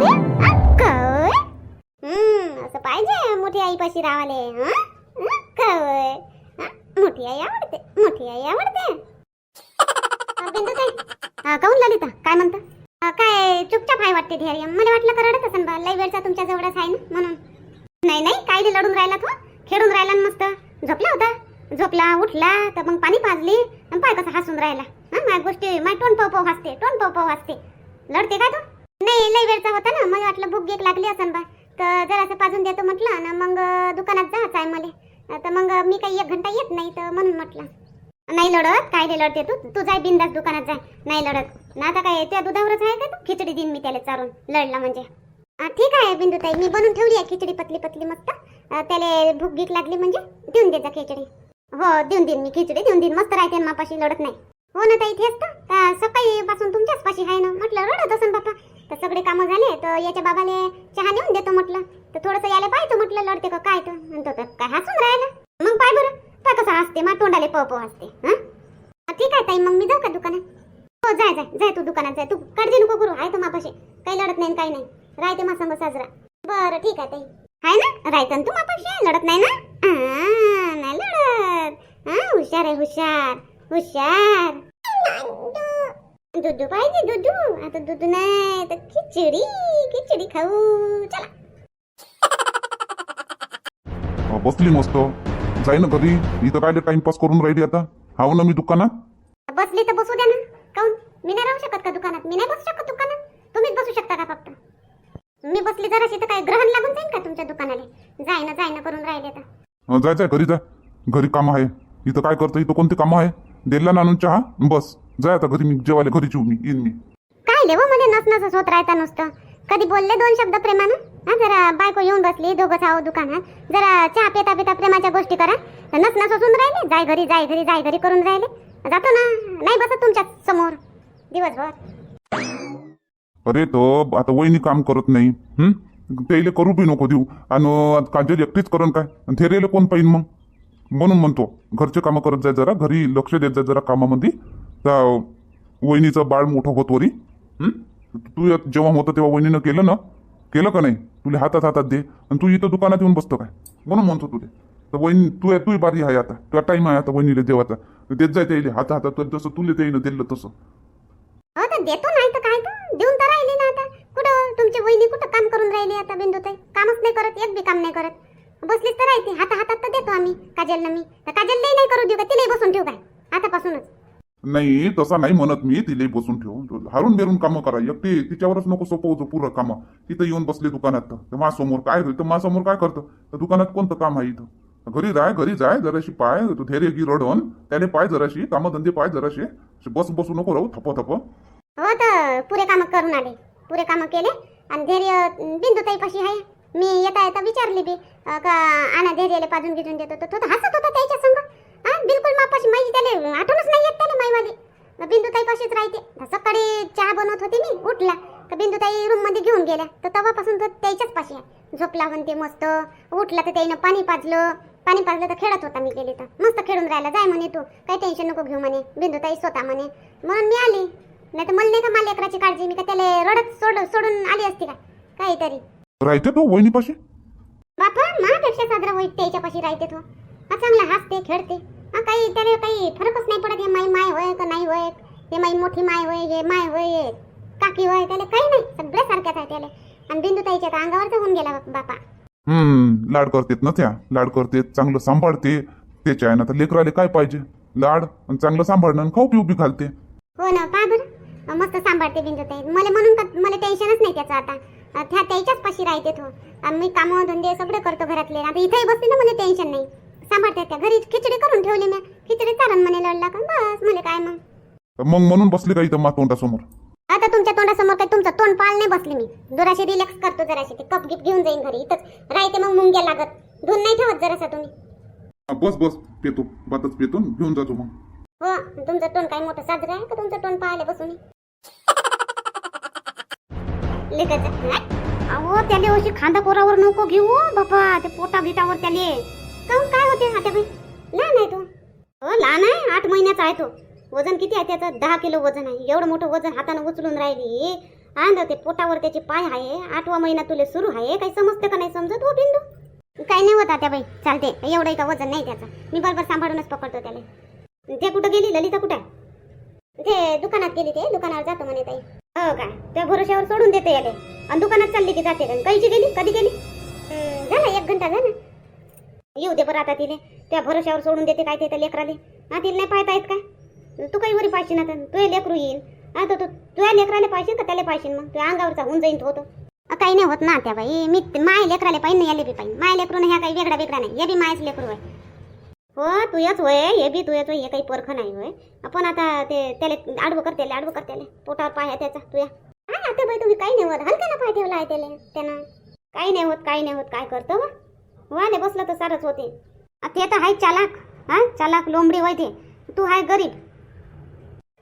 रे काय असं पाहिजे मोठी आईपाशी रावाले रावले हं? काय मोठी आई आवडते मोठी आई आवडते. काऊन ललिता काय म्हणता? काय चुपचाप आहे वाटते धैर्य मला वाटलं का रडत असेल बा लई वेळचा तुमच्या जवळच आहे ना म्हणून. नाही नाही काय लढून राहिला तो हो? खेळून राहिला मस्त. झोपला होता? झोपला उठला तर मग पाणी पाजली पाय कसं हसून राहिला. हा माझ्या गोष्टी माझ्या टोन पाव पाव हसते टोन पाव पाव हसते. लढते का तू? नाही लई वेळचा होता ना. मला वाटलं भूक गेक लागली असं बा. तर जरासं पाजून देतो म्हटलं ना मग दुकानात जायचं आहे मला. तर मग मी काही एक घंटा येत नाही तर म्हणून म्हटलं. नाही लढत काय रे लढते तू? तू जाय बिंदास दुकानात जाय. नाही लढत. ना आता काय त्या दुधावरच आहे का तू? खिचडी देईन मी त्याला चारून लढला म्हणजे. ठीक आहे बिंदुताई मी बनवून ठेवली आहे खिचडी पतली पतली मस्त. त्याला भूक गीक लागली म्हणजे देऊन देजा खिचडी. हो देऊन देईन मी खिचडी देऊन देईन. मस्त राहते मापाशी लढत नाही. हो ना ताई तेच तर. का सकाळी पासून तुमच्याच पाशी आहे ना? म्हटलं रडत असं बापा. तर सगळे कामं झाले तर याच्या बाबाले चहा नेऊन देतो म्हटलं. तर थोडंसं यायला पाहिजे म्हटलं लढते का काय तर. म्हणतो तर काय हसून राहिला. मग पाय बरं काय कसं हसते मा तोंडाले पव पव हसते हा? ठीक आहे ताई मग मी जाऊ का दुकानात? हो जाय जाय जाय तू दुकानात जाय तू. काळजी नको करू आहे तो मापाशी. काही लढत नाही काही नाही. राहते मा संग साजरा. बरं ठीक आहे ताई. आहे ना? राहतं तू मापाशी लढत नाही ना? नाही लढत. हा हुशार आहे हुशार हुशार. दुधू पाहिजे दुधू. आता दूध नाही तर खिचडी खिचडी खाऊ. चला. अ, बसली मस्त. जाई ना घरी. इथं काय टाइमपास करून राहिली आता? हाव ना मी दुकानात? बसली तर बसू द्या ना. काऊन मी नाही राहू शकत का दुकानात? मी नाही बसू शकत दुकानात. तुम्हीच बसू शकता का फक्त? मी बसली जराशी तर काय ग्रहण लागून जाईल का तुमच्या दुकानाला? जाय ना जाय ना करून राहिले तर अ, जाय जाय घरी जा. घरी काम आहे. इथं काय करतं इथं कोणते कामं आहे? दिला ना आणून चहा. बस. जाय आता घरी मी जेवायला घरी जेऊ मी येईन मी. काय लेव म्हणजे नस नसच होत राहता नुसतं. कधी बोलले दोन शब्द प्रेमानं? हा जरा बायको येऊन बसली दोघं आहो दुकानात. जरा चहा पिता पिता प्रेमाच्या गोष्टी करा. नस नस होऊन राहिले जाय घरी जाय घरी जाय घरी करून राहिले. जातो ना. नाही बसत तुमच्यासमोर. दिवसभर. अरे तो आता वहिनी काम करत नाही. हं? त्याला करू बी नको देऊ. आणि काजल एकटीच करण काय? आणि थेरेला कोण पाहिजे मग? म्हणून म्हणतो घरचे कामं करत जाय जरा घरी लक्ष देत जाय जरा कामामध्ये. त्या वहिनीचं बाळ मोठं होत वरी. तू जेव्हा होतं तेव्हा वहिनीनं केलं ना? केलं का नाही? तुला हातात हातात दे. आणि तू इथं दुकानात येऊन बसतो काय? म्हणून म्हणतो तुले. तर वहिनी तू तू बारी आहे आता. तुला टाईम आहे आता वहिनीला देवाचा देत जाय त्याला हाता हातात. जसं तुले त्याईनं दिलं तसं. हो देतो नाही तर काय देऊन तर राहिली ना आता. कुठं? तुमची वहिनी कुठं काम करून राहिली आता बिंदुताई? कामच नाही करत एक बी काम नाही करत. बसलीच तर राहते. हाता हातात तर देतो आम्ही. काजलला मी. तर काजललाही नाही करू देऊ का? तिलाही बसून ठेवू काय आतापासूनच. नाही तसा नाही म्हणत मी. तिला बसून ठेव. हारून बेरून कामं करा. एकटी तिच्यावरच नको सोपवतो पुरं कामं. तिथं येऊन बसले दुकानात तर. माझ्यासमोर काय तर माझ्यासमोर काय करतं? तर दुकानात कोणतं काम आहे इथं? घरी राय घरी जाय. जराशी पाय तू धैर्य की रडवण त्याने पाय जराशी कामधंदे पाय जराशे. बस बसू नको राहू. थप थप हो तर पुरे कामं करून आले. पुरे कामं केले. आणि धैर्य बिंदुताई पाशी आहे. मी येता येता विचारली बी का आणा धैर्याला पाजून गिजून देतो. तर तो तर हसत होता त्याच्या संग. हा बिलकुल मापाशी माझी त्याला आठवणच नाही येत त्याला माईवाली. बिंदुताई पाशीच राहते? सकाळी चहा बनवत होती मी उठला. तर बिंदुताई रूममध्ये घेऊन गेल्या. तर तेव्हापासून तो त्याच्याच पाशी आहे. झोपला म्हणते मस्त उठला तर त्यानं पाणी पाजलं. पाणी पाजलं तर खेळत होता मी गेली तर. मस्त खेळून राहिला जाय म्हणे तू काही टेन्शन नको घेऊ म्हणे. बिंदुताई स्वतः म्हणे म्हणून मी आली. नाही तर मला नाही का मला लेकराची काळजी मी का त्याला रडत सोड सोडून आली असती का? काहीतरी. राहते तो वहिनीपाशी? बापा माझ्यापेक्षा साजरा होईल त्याच्यापाशी राहते तो. हा चांगला हसते खेळते. हा काही त्याला काही फरकच नाही पडत हे माई माय होय का नाही होय? हे माई मोठी माय होय हे माय होय हे काकी होय त्याला काही नाही. सगळ्या सारख्याच आहे त्याला. आणि बिंदुताईच्या तर अंगावरच होऊन गेला बापा. हम्म लाड करतेत ना त्या. लाड करतेत चांगलं सांभाळते. त्याच्या आहे ना तर लेकराले काय पाहिजे? लाड आणि चांगलं सांभाळणं आणि खाऊ पिऊ बी घालते. हो ना पा बरं? मस्त सांभाळते बिंदुताई. मला म्हणून का मला टेन्शनच नाही त्याचं आता. त्या त्याच्याच पाशी राहते तो. मी कामं धंदे सगळे करतो घरातले. आता इथेही बसते ना मला टेन्शन नाही. सांभाळते त्या. घरी खिचडी करून ठेवली मी. खिचडी चालन म्हणे लढला का बस मला काय मग? मग म्हणून बसले का इथं मा तोंडासमोर? आता तुमच्या तोंडासमोर काही तुमचं तोंड पाळ नाही बसले मी. जराशी रिलॅक्स करतो जराशी. ते कप गिप घेऊन जाईन घरी. इथंच राहते मग मुंग्या लागत. धुवून नाही ठेवत जरासा तुम्ही. बस बस. पेतो. बातच पेतो घेऊन जातो मग. हो तुमचं तोंड काय मोठं साजरं आहे का? तुमचं तोंड पाहिले बसून? लेकाचं अहो त्याले अशी खांदा पोरावर नको घेऊ बाबा बापा. ते पोटा बिटावर त्याले. काऊन काय होते आता बाई लहान आहे तो. हो लहान आहे. आठ महिन्याचा आहे तो. वजन किती आहे त्याचं? दहा किलो वजन आहे. एवढं मोठं वजन हातानं उचलून राहिली. हा ते पोटावर त्याचे पाय आहे. आठवा महिना तुले सुरू आहे. काही समजते का नाही समजत? हो बिंदू. काही नाही होत त्या बाई. चालते एवढं का वजन नाही त्याचं? मी बरोबर सांभाळूनच पकडतो त्याला. ते कुठं गेली? ललिता कुठं ते दुकानात गेली ते. दुकानावर जातो म्हणे ताई. हो काय त्या भरोश्यावर सोडून देते याले. आणि दुकानात चालली की जाते. आणि गेली? कधी गेली? झाला एक घंटा झाला येऊ दे बरं आता तिले. त्या भरोश्यावर सोडून देते काय ते त्या लेकराले. हा तिला नाही पाहता येत काय तू काही वरी पाहिजे ना तर तुझे लेकरू येईल. हा तर तू तुझ्या लेकराले पाहिजे का त्याला पाहिजे मग? तुझ्या अंगावरचा होऊन जाईन तो होतो काही नाही होत ना त्या बाई. मी माय लेकराले पाहिजे ना याले बी पाहिजे. माय लेकरू ह्या काही वेगळा वेगळा नाही. हे बी मायच लेकरू आहे. हो तुयच होय हे बी तुझ्याच होय हे काही परख नाही होय. आपण आता ते त्याला आडवं कर त्याला आडवं कर त्याला. पोटावर पाय आहे त्याचा तुया काय आता बाई तुम्ही काही नाही होत हलक्यानं पाय ठेवला आहे त्याला त्यानं. काही नाही होत काही नाही होत काय करतो वा वाले बसलं तर सारच होते. ते तर आहे चालाक हा चालाक लोंबडी होय ते तू आहे गरीब.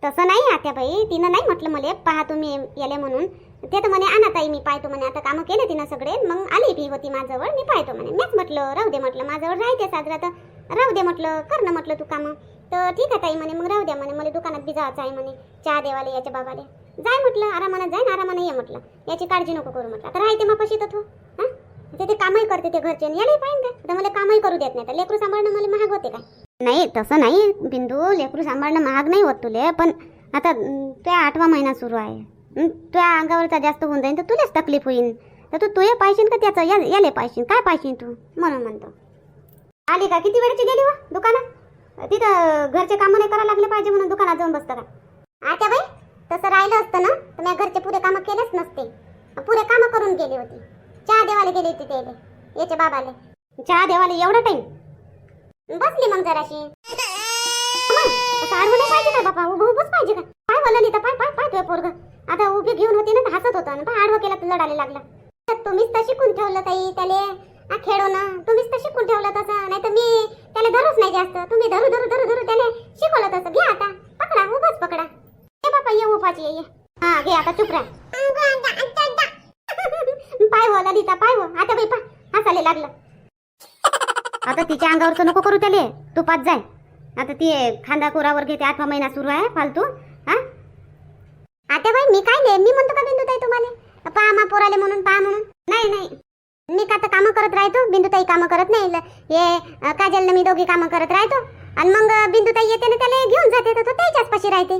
तसं नाही आत्या बाई तिनं नाही म्हटलं मला पहा तुम्ही याले म्हणून. ते तर म्हणे आणा ताई मी पाहतो म्हणे. आता कामं केले तिनं सगळे मग आली ती होती माझ्यावर मी पाहतो म्हणे. मीच म्हटलं राहू दे म्हटलं माझ्यावर राहते साजरा तर. राहू दे म्हटलं कर ना म्हटलं तू कामं. तर ठीक आहे ताई म्हणे मग राहू द्या म्हणे मला दुकानात बी जायचं आहे म्हणे चहा देवाले याच्या बाबाले. जाय म्हटलं आरामानं जाय ना आरामानं ये म्हटलं. याची काळजी नको करू म्हटलं. आता राहते मग कशी तर तू हां? ते ते कामही करते ते घरचे आणि यालाही पाहिजे काय? तर मला कामही करू देत नाही तर लेकरू सांभाळणं मला महाग होते काय? नाही तसं नाही बिंदू लेकरू सांभाळणं महाग नाही होत तुले पण आता अं, त्या आठवा महिना सुरू आहे. तुझ्या अंगावरचा जास्त होऊन जाईल तर तुलाच तकलीफ होईल तर तू तुझे पाहिजे का त्याचं? या याले पाहिजे काय पाहिजे तू? म्हणून म्हणतो. आली का? किती वेळची गेली वा दुकानात? तिथं घरचे कामं नाही करायला लागले पाहिजे म्हणून दुकानात जाऊन बसतं का? आता बाई तसं राहिलं असतं ना तर मी घरचे पुरे कामं केलेच नसते. पुरे कामं करून गेली होती. चहा देवाला गेली होती त्याले याच्या बाबाले. चहा देवाला एवढा टाइम बसली मग जराशी. मग, नाही पाहिजे का बापा? उभं उभंच पाहिजे का? पाय बोलली तर पाय पाय पाय तुझ्या पोरग. आता उभी घेऊन होती ना हसत होता. ना पाय आडवं केला तर लढायला लागला. तुम्हीच तर शिकून ठेवलं ताई त्याले. हा खेळो हो ना. तुम्हीच तर शिकून ठेवलं तसं नाही तर मी त्याला धरूच नाही जास्त. तुम्ही धरू धरू धरू धरू त्याला शिकवलं तसं. घ्या आता. पकडा उभाच पकडा. हे बापा ये उपाची ये ये. हा घे आता चुप राहा. पाय हो ललिता पाय हो आता बाई पा हसाले लागलं. आता तिच्या अंगावरचं नको करू त्याले. तू पाच जाय. आता ती खांदा कोरावर घेते. आठवा महिना सुरू आहे फालतू. हा? आता बाई मी काय नाही. मी म्हणतो का बिंदुताई तुम्हाला? पहा मा पोराले म्हणून पहा म्हणून. नाही नाही. मी का तर कामं करत राहतो? बिंदुताई कामं करत नाही. हे काजल मी दोघी कामं करत राहतो. आणि मग बिंदुताई येते ना त्याला घेऊन जाते तर तो त्याच्याच पाशी राहते.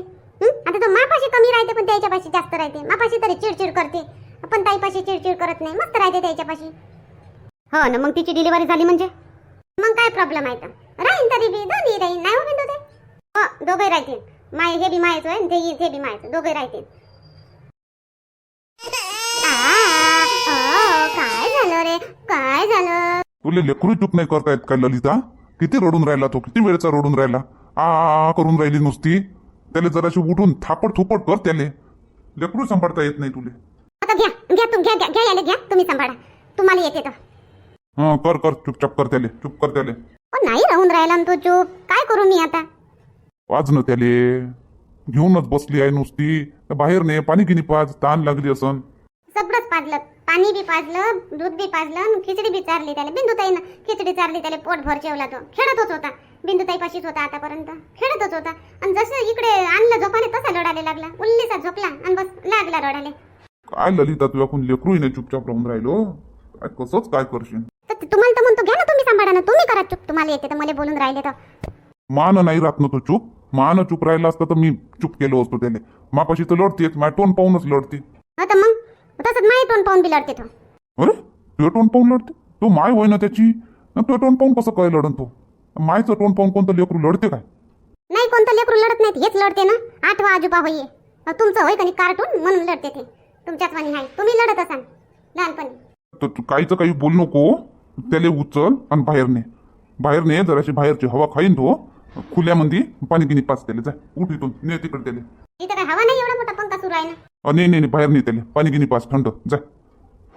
आता तो मापाशी कमी राहते पण त्याच्या पाशी जास्त राहते. मापाशी तरी चिडचिड करते. पण ताईपाशी चिडचिड करत नाही. मस्त राहते त्याच्यापाशी हो ना मग तिची डिलिव्हरी झाली म्हणजे? मग काय प्रॉब्लेम आहे तर? राहीन तरी बी दोन्ही राहीन. नाही हो बिंदू ते हो दोघे राहतील. माय हे बी मायचं आहे ते ते बी मायचं. दोघे राहतील. रे? काय झालं? तुले लेकरू चूप नाही करता येत काय ललिता? किती रडून राहिला तो किती वेळचा रडून राहिला? आ करून राहिली नुसती. त्याला जराशी उठून थापड थोपड कर त्याले. लेकरू सांभाळता येत नाही तुले. आता घ्या घ्या तू घ्या घ्या घ्या याले घ्या तुम्ही सांभाळा. तुम्हाला येते तर. हा कर कर चुपचाप कर त्याले चुप कर त्याले. ओ नाही राहून राहिला ना तो चूप. काय करू मी आता? वाज न त्याले. घेऊनच बसली आहे नुसती. बाहेर ने पाणी गिनी पाज ताण लागली असन. सगळंच पाजलं. पाणी बी पाजलं दूध बी पाजलं आणि खिचडी बी चारली त्याला. बिंदुताईनं खिचडी चारली त्याला पोट भर जेवला तो. खेळतच होता. बिंदुताई पाशीच होता आतापर्यंत. खेळतच होता. आणि जसं इकडे आणलं झोपाने तसा रडायला लागला. उल्लीसा झोपला आणि बस लागला रडायला. काय ललिता तुझ्या कोण लेकरूही नाही चुपचाप राहून राहिलो? कसंच काय करशील? तुम्हाला तर म्हणतो घ्या ना तुम्ही सांभाळा ना तुम्ही करा चूप तुम्हाला येते तर मला बोलून राहिले तर. मान नाही राहत ना तो चूप मान चूप राहिला असता तर मी चूप केलो असतो त्याने मापाशी तर लढतेच माझ्या टोन पाहूनच लढते. तर मग? तसंच माही तोंड पाहून बी लढते तो. अरे तुझं टोन पाहून लढते? तो माय होय ना त्याची तुझं टोन पाहून कसं काय लढन तो? मायचं टोन पाहून कोणतं लेकरू लढते काय? नाही कोणतं लेकरू लढत नाहीत हेच लढते ना. आठवा आजोबा होई. तुमचं होय का नाही कार्टून? म्हणून लढते ते. तुमच्याच वाणी आहे तुम्ही लढत असाल लहानपणी. तर तू काहीचं काही बोल नको. त्याले उचल आणि बाहेर ने. बाहेर ने जराशी बाहेरची हवा खाईन तो. खुल्यामध्ये पाणी गिनी पाच त्याले जाय उठ इथून. ने तिकडे त्याले. इथं काय हवा नाही एवढा मोठा पंखा सुरू आहे ना? अ, नाही नाही नाही, बाहेर नाही त्याले. पाणी गिनी पाच थंड. जाय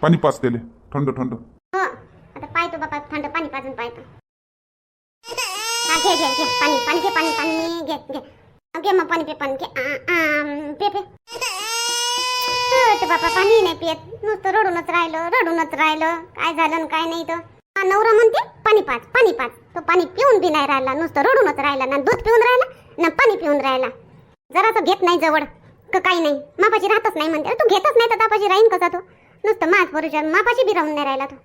पाणी पाच त्याले थंड थंड. हो. आता पाहतो बाबा थंड पाणी पाजून पाहतो. हा घे घे घे. पाणी पाणी घे पाणी पाणी. घे घे. अ, घे मग पाणी पे पाणी घे आ, आ, पे पे. अ, ते बाबा पाणी नाही पियत. नुसतं रडूनच राहिलं रडूनच राहिलं. काय झालं काय नाही तर हा, नवरा म्हणते पाणी पाच पाणी पाच. तो पाणी पिऊन बी नाही राहिला नुसतं रडूनच राहिला ना दूध पिऊन राहिला ना पाणी पिऊन राहिला. जरा तो घेत नाही जवळ का काही नाही. मापाशी राहतच नाही म्हणते. तू घेतच नाही तर तापाशी राहीन कसा तो? नुसतं मास भरोशा मापाशी बी राहून नाही राहिला तो.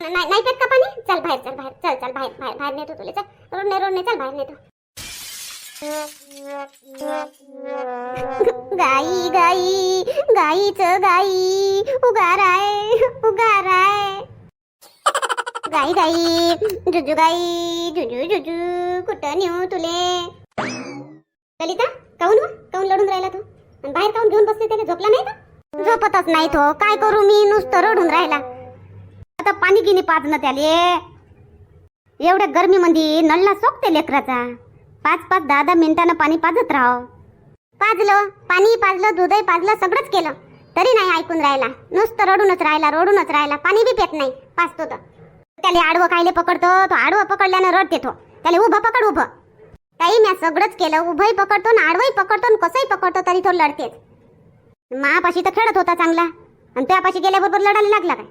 नाही नाही पेत का पाणी? चल बाहेर चल बाहेर चल चल बाहेर बाहेर बाहेर नेतो तुला. चल रोडने रोडने चल बाहेर नेतो. गाई गाई गाईचं गाई उगाराय उगाराय. गाई गाई जुजू गाई जुजू जुजू कुठं नेऊ तुले? ललिता काऊन हो? काऊन लढून राहिला तू? आणि बाहेर काऊन घेऊन बसते त्याला झोपला नाही का झोपतच नाही तो. काय करू मी? नुसतं रडून राहिला. आता पाणी गिनी पाजणं त्याले. एवढ्या गरमीमध्ये नळला सोकते लेकराचा. पाच पाच दहा दहा मिनिटानं पाणी पाजत राह. पाजलं पाणी पाजलं दूधही पाजलं सगळंच केलं. तरी नाही ऐकून राहिला. नुसतं रडूनच राहिला रडूनच राहिला. पाणी बी पेत नाही. पाजतो तर. त्याला आडवं कायले पकडतो तो आडवं पकडल्यानं रडते तो त्याला उभं पकड उभं. ताई म्या सगळंच केलं उभंही पकडतो ना आडवंही पकडतो आणि कसंही पकडतो तरी तो लढतेच. मापाशी तर खेळत होता चांगला. आणि त्यापाशी गेल्याबरोबर लढायला लागला काय?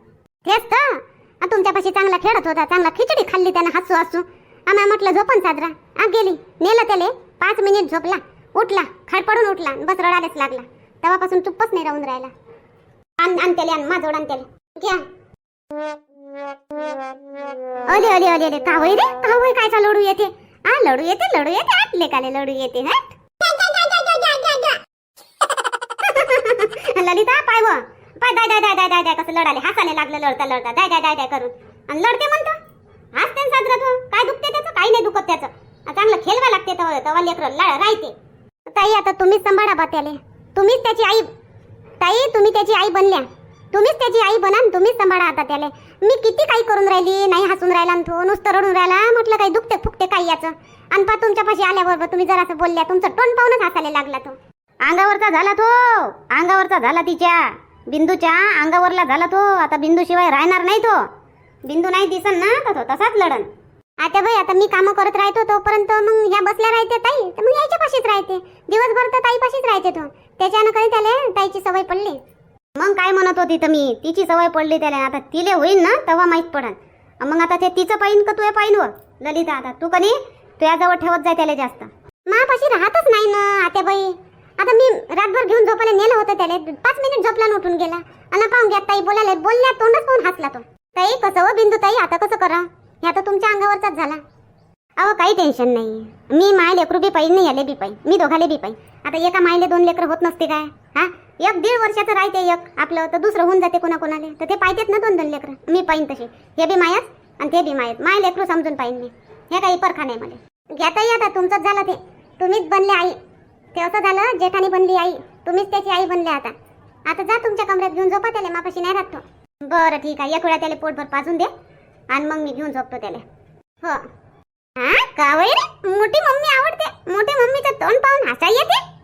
तेच तर. तुमच्यापाशी चांगला खेळत होता चांगला खिचडी खाल्ली त्यानं हसू हसू. आम्हा म्हटलं झोपन साजरा. आ गेली. नेलं त्याले. पाच मिनिट झोपला. उठला. खाट पडून उठला. बस रडायलाच लागला. तेव्हापासून चुप्पच नाही राहून राहिला. आण आण त्याले आण. माझोड आण त्याले. घ्या. अले अले अले अले का होय रे का होय काय लढू येते? आ लडू येते लढू येते आटले काले लढू येते हट ललिता पाय व. पाय दाय दाय दाय दाय दाय दाय कसं लढाले. हासाले लागलं लढता लढता. दाय दाय दाय दाय करून. आणि लढते म्हणतो. हाच त्यांचा साजरा तो. काय दुखते त्याचं? काही नाही दुखत त्याचं. चांगलं खेळवा लागते तेव्हा तेव्हा लेकरं. लढ राहते. ताई आता तुम्हीच सांभाळा बा त्याले. तुम्हीच त्याची आई. ताई तुम्ही त्याची आई बनल्या. तुम्हीच त्याची आई बना तुम्हीच सांभाळा आता त्याले. मी किती काही करून राहिली नाही हसून राहिला तो नुसतं रडून राहिला. म्हटलं काही दुखते फुकते काही याचं? आणि पा तुमच्यापाशी आल्याबरोबर तुम्ही जरासं बोलल्या तुमचं टोन पाहूनच हसायला लागला तो. अंगावरचा झाला तो. अंगावरचा झाला तिच्या. बिंदूच्या अंगावरला झाला तो. आता बिंदू शिवाय राहणार नाही तो. बिंदू नाही दिसन ना तर तो तसाच लढन. आता भाई आता मी कामं करत राहतो तोपर्यंत मग ह्या बसल्या राहते ताई. तर मग यायच्या पाशीच राहते. दिवसभर तर ताईपाशीच राहते तो. त्याच्यानं काही त्याला ताईची सवय पडली? मग काय म्हणत होती तर मी? तिची सवय पडली त्याला. आता तिले होईन ना तेव्हा माहीत पडन. मग आता ते तिचं पाहिन का तुझ्या पाहिन व ललिता आता तू कधी तुझ्याजवळ ठेवत जाय त्याला जास्त. मापाशी राहतच नाही ना आता बाई आता मी रातभर घेऊन झोपायला नेलं होतं त्याला. पाच मिनिट झोपला न उठून गेला. आणि पाहून घ्या ताई बोलायला. बोलल्या तोंडच पाहून हसला तो. ताई कसं व बिंदू ताई? आता कसं करा? हे आता तुमच्या अंगावरचाच झाला. अहो काही टेन्शन नाही. मी माय लेकरू बी पाहिजे नाही याले बी पाहिजे मी दोघाले बी पाहिजे आता एका मायले दोन लेकर होत नसते काय? हा? एक दीड वर्षाचं राहते एक. आपलं तर दुसरं होऊन जाते कोणाकोणाले. तर ते पाहिजेत ना दोन दोन लेकरं. मी पाहिन तशी. हे बी मायाच आणि ते बी मायात. माय लेकरू समजून पाहिन मी. हे काही परखा नाही मला. घेताही आता तुमचंच झालं ते. तुम्हीच बनले आई. ते असं झालं जेठानी बनली आई. तुम्हीच त्याची आई बनले आता. आता जा तुमच्या कमऱ्यात घेऊन झोपा त्याला. मापाशी नाही राहतो बरं ठीक आहे. एक वेळा त्याला पोटभर पाजून दे आणि मग मी घेऊन झोपतो त्याला. हो. हा का रे? मोठी मम्मी आवडते. मोठी मम्मीचं तोंड पाहून हसा येते?